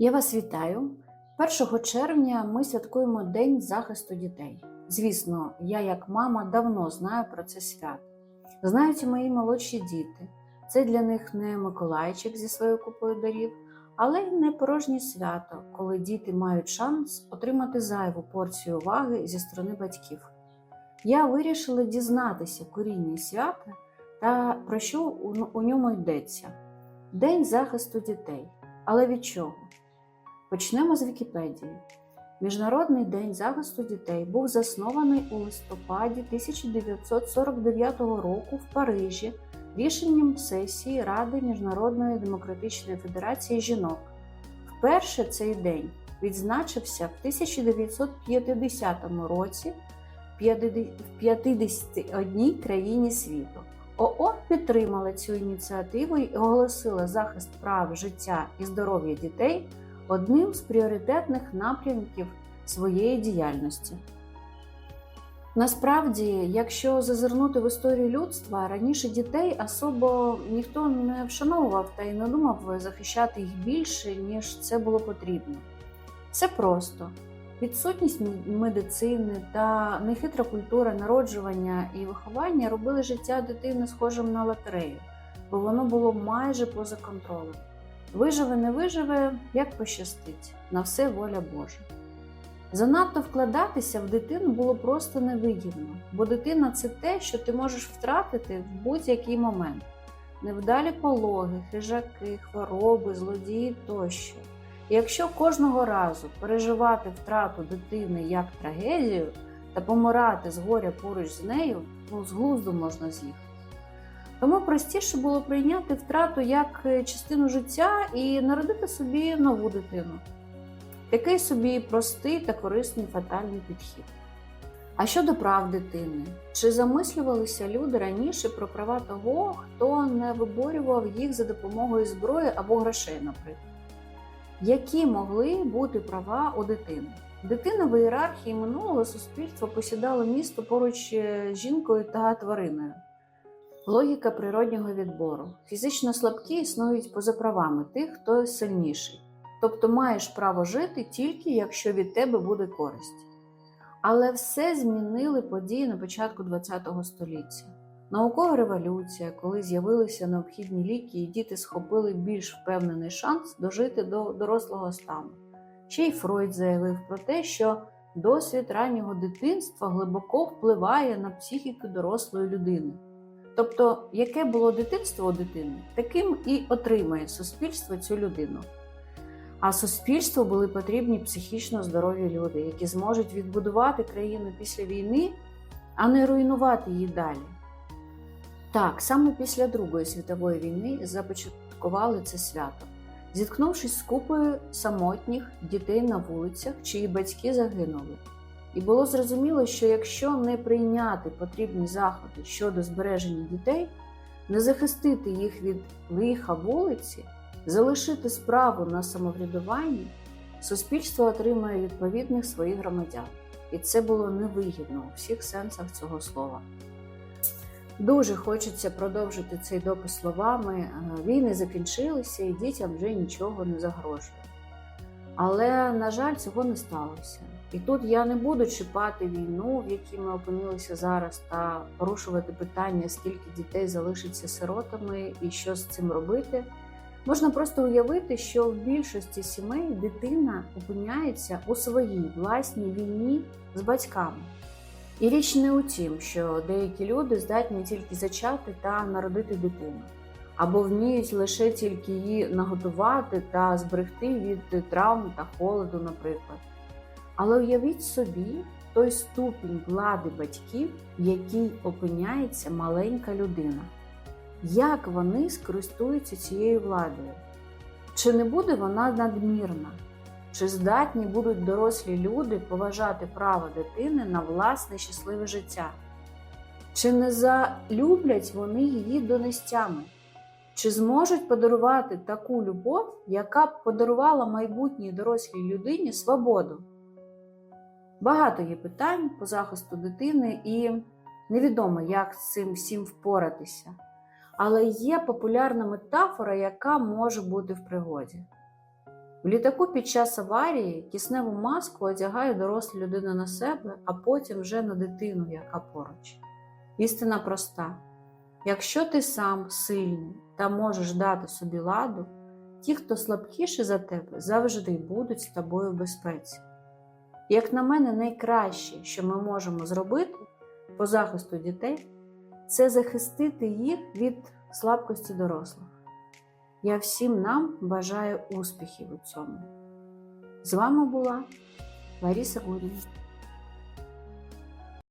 Я вас вітаю. 1 червня ми святкуємо День захисту дітей. Звісно, я, як мама, давно знаю про це свято. Знають мої молодші діти. Це для них не Миколайчик зі своєю купою дарів, але й не порожнє свято, коли діти мають шанс отримати зайву порцію уваги зі сторони батьків. Я вирішила дізнатися коріння свята та про що у ньому йдеться. День захисту дітей. Але від чого? Почнемо з Вікіпедії. Міжнародний день захисту дітей був заснований у листопаді 1949 року в Парижі рішенням сесії Ради Міжнародної демократичної федерації жінок. Вперше цей день відзначився в 1950 році в 51 країні світу. ООН підтримала цю ініціативу і оголосила захист прав життя і здоров'я дітей одним з пріоритетних напрямків своєї діяльності. Насправді, якщо зазирнути в історію людства, раніше дітей особо ніхто не вшановував та й не думав захищати їх більше, ніж це було потрібно. Все просто. Відсутність медицини та нехитра культура народжування і виховання робили життя дитини схожим на лотерею, бо воно було майже поза контролем. Виживе, не виживе, як пощастить, на все воля Божа. Занадто вкладатися в дитину було просто невигідно, бо дитина це те, що ти можеш втратити в будь-який момент. Невдалі пологи, хижаки, хвороби, злодії тощо. І якщо кожного разу переживати втрату дитини як трагедію та помирати з горя поруч з нею, ну з глузду можна з'їхати. Тому простіше було прийняти втрату як частину життя і народити собі нову дитину. Такий собі простий та корисний фатальний підхід. А щодо прав дитини, чи замислювалися люди раніше про права того, хто не виборював їх за допомогою зброї або грошей, наприклад? Які могли бути права у дитини? Дитина в ієрархії минулого суспільства посідала місто поруч з жінкою та твариною. Логіка природнього відбору. Фізично слабкі існують поза правами тих, хто сильніший. Тобто маєш право жити тільки якщо від тебе буде користь. Але все змінили події на початку ХХ століття. Наукова революція, коли з'явилися необхідні ліки, і діти схопили більш впевнений шанс дожити до дорослого стану. Ще й Фройд заявив про те, що досвід раннього дитинства глибоко впливає на психіку дорослої людини. Тобто, яке було дитинство у дитини, таким і отримає суспільство цю людину. А суспільству були потрібні психічно здорові люди, які зможуть відбудувати країну після війни, а не руйнувати її далі. Так, саме після Другої світової війни започаткували це свято, зіткнувшись з купою самотніх дітей на вулицях, чиї батьки загинули. І було зрозуміло, що якщо не прийняти потрібні заходи щодо збереження дітей, не захистити їх від лиха вулиці, залишити справу на самоврядуванні, суспільство отримає відповідних своїх громадян. І це було невигідно у всіх сенсах цього слова. Дуже хочеться продовжити цей допис словами: війни закінчилися і дітям вже нічого не загрожує. Але, на жаль, цього не сталося. І тут я не буду чіпати війну, в якій ми опинилися зараз, та порушувати питання, скільки дітей залишиться сиротами і що з цим робити. Можна просто уявити, що в більшості сімей дитина опиняється у своїй власній війні з батьками. І річ не у тім, що деякі люди здатні тільки зачати та народити дитину, або вміють лише тільки її наготувати та зберегти від травм та холоду, наприклад. Але уявіть собі той ступінь влади батьків, в якій опиняється маленька людина. Як вони скористуються цією владою? Чи не буде вона надмірна? Чи здатні будуть дорослі люди поважати право дитини на власне щасливе життя? Чи не залюблять вони її донестями? Чи зможуть подарувати таку любов, яка б подарувала майбутній дорослій людині свободу? Багато є питань по захисту дитини, і невідомо, як з цим всім впоратися. Але є популярна метафора, яка може бути в пригоді. В літаку під час аварії кисневу маску одягає доросла людина на себе, а потім вже на дитину, яка поруч. Істина проста: якщо ти сам сильний та можеш дати собі ладу, ті, хто слабкіші за тебе, завжди будуть з тобою в безпеці. Як на мене, найкраще, що ми можемо зробити по захисту дітей, це захистити їх від слабкості дорослих. Я всім нам бажаю успіхів у цьому. З вами була Лариса Гуріна.